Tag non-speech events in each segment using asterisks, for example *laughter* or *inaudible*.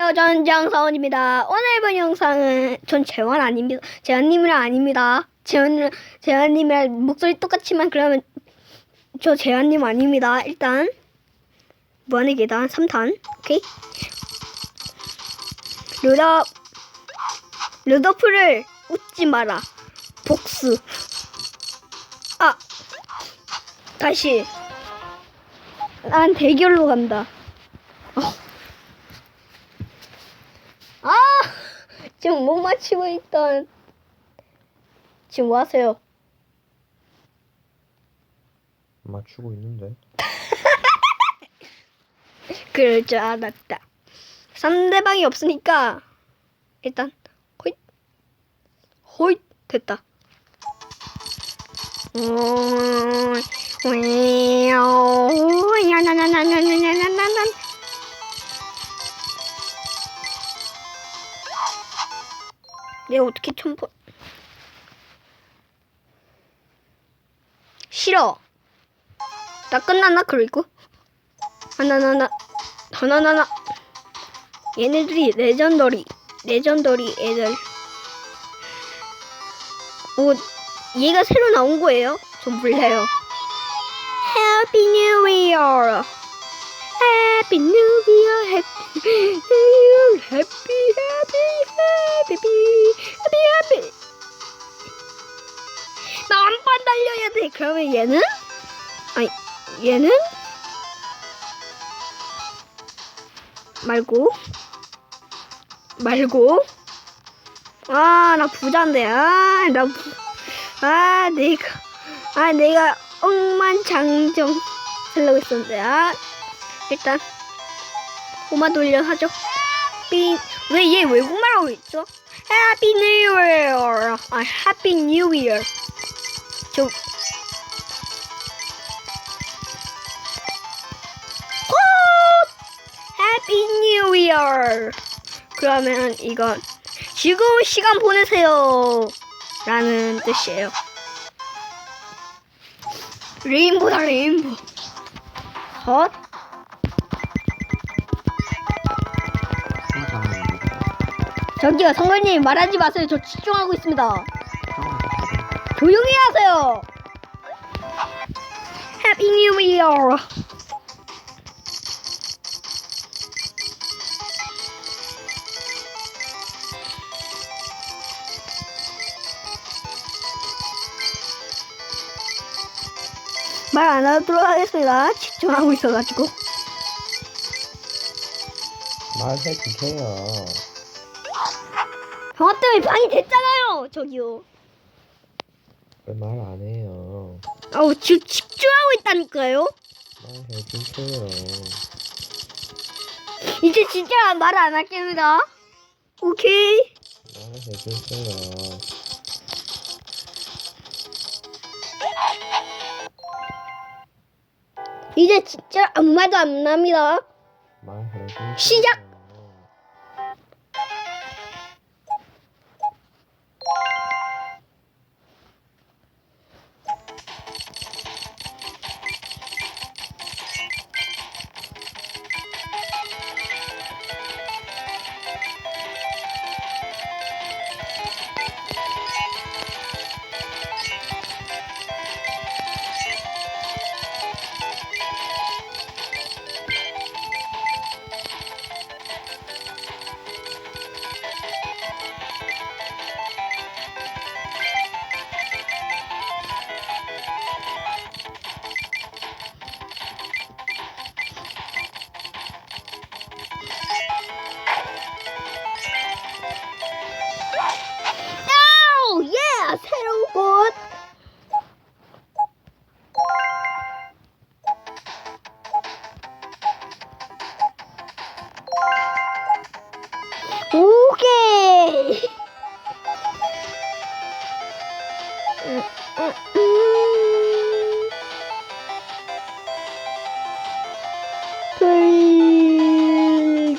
전 장 사원입니다. 오늘 본 영상은 전 재원 아닙니다. 재원님이랑 아닙니다. 재원 재원님이랑 목소리 똑같지만 그러면 저 재원님 아닙니다. 일단 무한의 계단 3탄 오케이. 루더 루더프를 웃지 마라. 복수. 아 다시 난 대결로 간다. 어. 아! 지금 못 맞히고 있던. 지금 뭐 하세요? 맞추고 있는데 그럴 줄 알았다. 상대방이 없으니까, 일단, 호잇. 호잇. 됐다. 음, 왜요? 야나나나나나 내가 어떻게 첨부 싫어. 나 끝났나 그리고? 하나나나 하나나나. 얘네들이 레전더리 레전더리 애들. 오 얘가 새로 나온 거예요? 좀 몰라요. Happy New Year Happy New Year Happy New Year Happy Happy Happy Happy Happy 나 한 번 달려야 돼 그러면 얘는 아니 얘는 말고 말고 아 나 부자인데 아나 아 내가 아 내가 억만장정 살려고 했었는데 아 일단 고마 돌려 하죠 삐왜얘 외국말 하고 있죠 Happy New Year 아 Happy New Year 저 호! Happy New Year. 그러면 이건 즐거운 시간 보내세요. 라는 뜻이에요. 레인보다 레인보. 헛. 저기요, 성관님 말하지 마세요. 저 집중하고 있습니다. 조용히 하세요. Happy New Year. 말안 하도록 하겠습니다. 집중하고 있어가지고. 말해 주세요 병화 때문에 방이 됐잖아요. 저기요. 왜말안 해요 아우 지금 집중하고 있다니까요. 말 해주세요 이제 진짜 말 안 할게입니다. 오케이. 말 해주세요 이제 진짜 아무 말도 안 납니다. 말 해주세요 시작!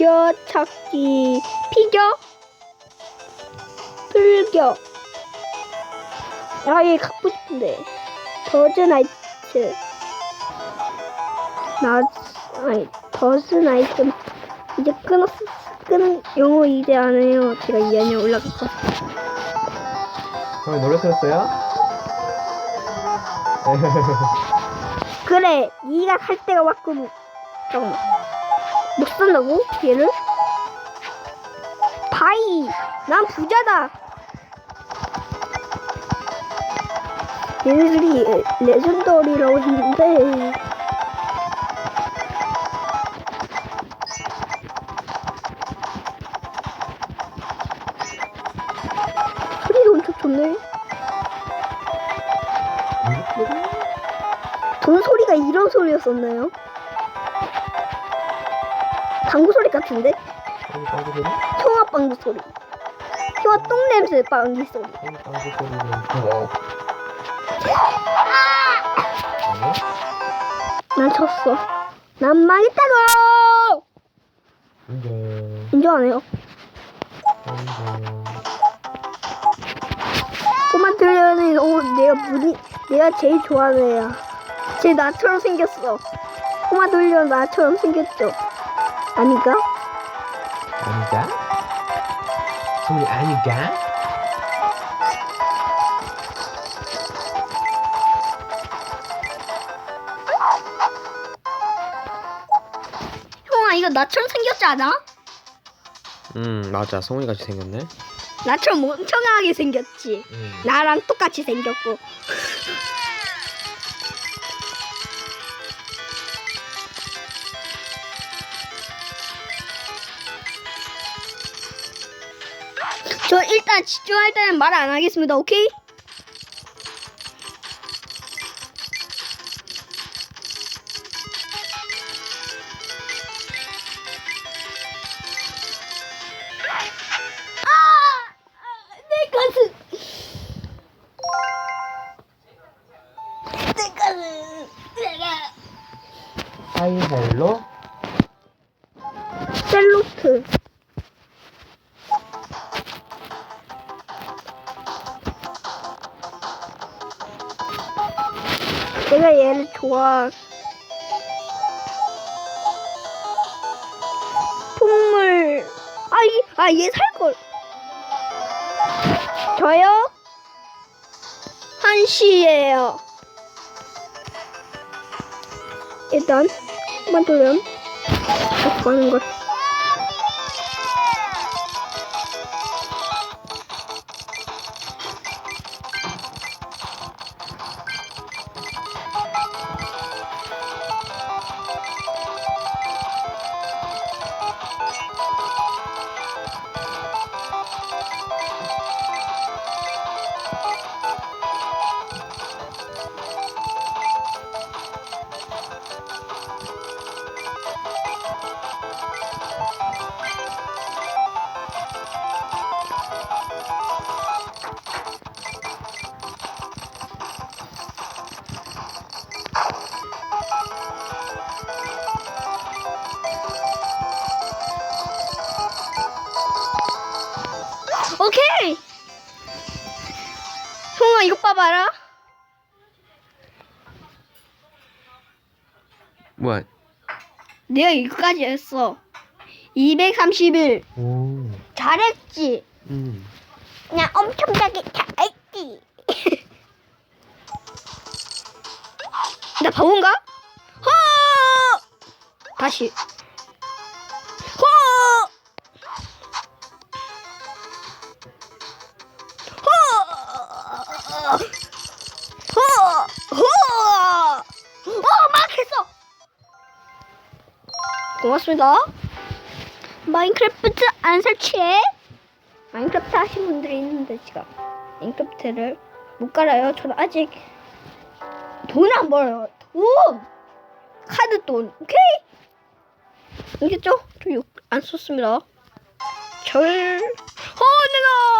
피겨 불교. 아, 얘 갖고 싶은데. 더즈 나이트. 나, 아니, 더즈 나이트. 이제 끊었어. 끈 영어 이제 안 해요. 제가 2학년 올라갔고. 형이 노래 틀었어요? 그래, 네가 갈 때가 왔구나. 잠깐만. 못 산다고? 얘를? 바이, 난 부자다. 얘네들이 레전더리라고 했는데. 소리도 엄청 좋네. 돈 소리가 이런 소리였었나요? 방구 소리 같은데? 형이 빵구 소리? 형아 방구 소리. 형아 똥 냄새 방귀 소리. 소리는 어. 아니야? 난 졌어. 난 망했다고! 인정. 인정 안 해요. 인정. 꼬마 들려는 어 내가 무리 내가 제일 좋아하는 애야. 쟤 나처럼 생겼어. 꼬마 들려 나처럼 생겼죠. 아닌가? 아니가? 송이 아니가? 형아 이거 나처럼 생겼지 않아? 음 맞아 송이 같이 생겼네. 나처럼 멍청하게 생겼지. 음. 나랑 똑같이 생겼고. 저 일단 집중할 때는 말 안 하겠습니다. 오케이? 아! 내 가슴. 내 가슴. 내가 하이 헬로. 셀로트. 내가 얘를 좋아. 풍물. 아, 이, 아, 얘 살걸. 저요? 한시예요. 일단, 한번 돌렴. 갖고 가는 걸. 오케이. 형아 이거 봐봐라. 뭐야? 내가 이거까지 했어. 231. 오. 잘했지. 음. 그냥 엄청나게 잘했지. *laughs* 나 바본가? 허! 다시. 어, 막 했어. 고맙습니다. 마인크래프트 안 설치해? 마인크래프트 하신 분들이 있는데 제가 마인크래프트를 못 깔아요. 저는 아직 돈 안 벌어요. 돈! 카드 돈. 오케이? 알겠죠? 저 욕 안 썼습니다. 절. 어, 내가!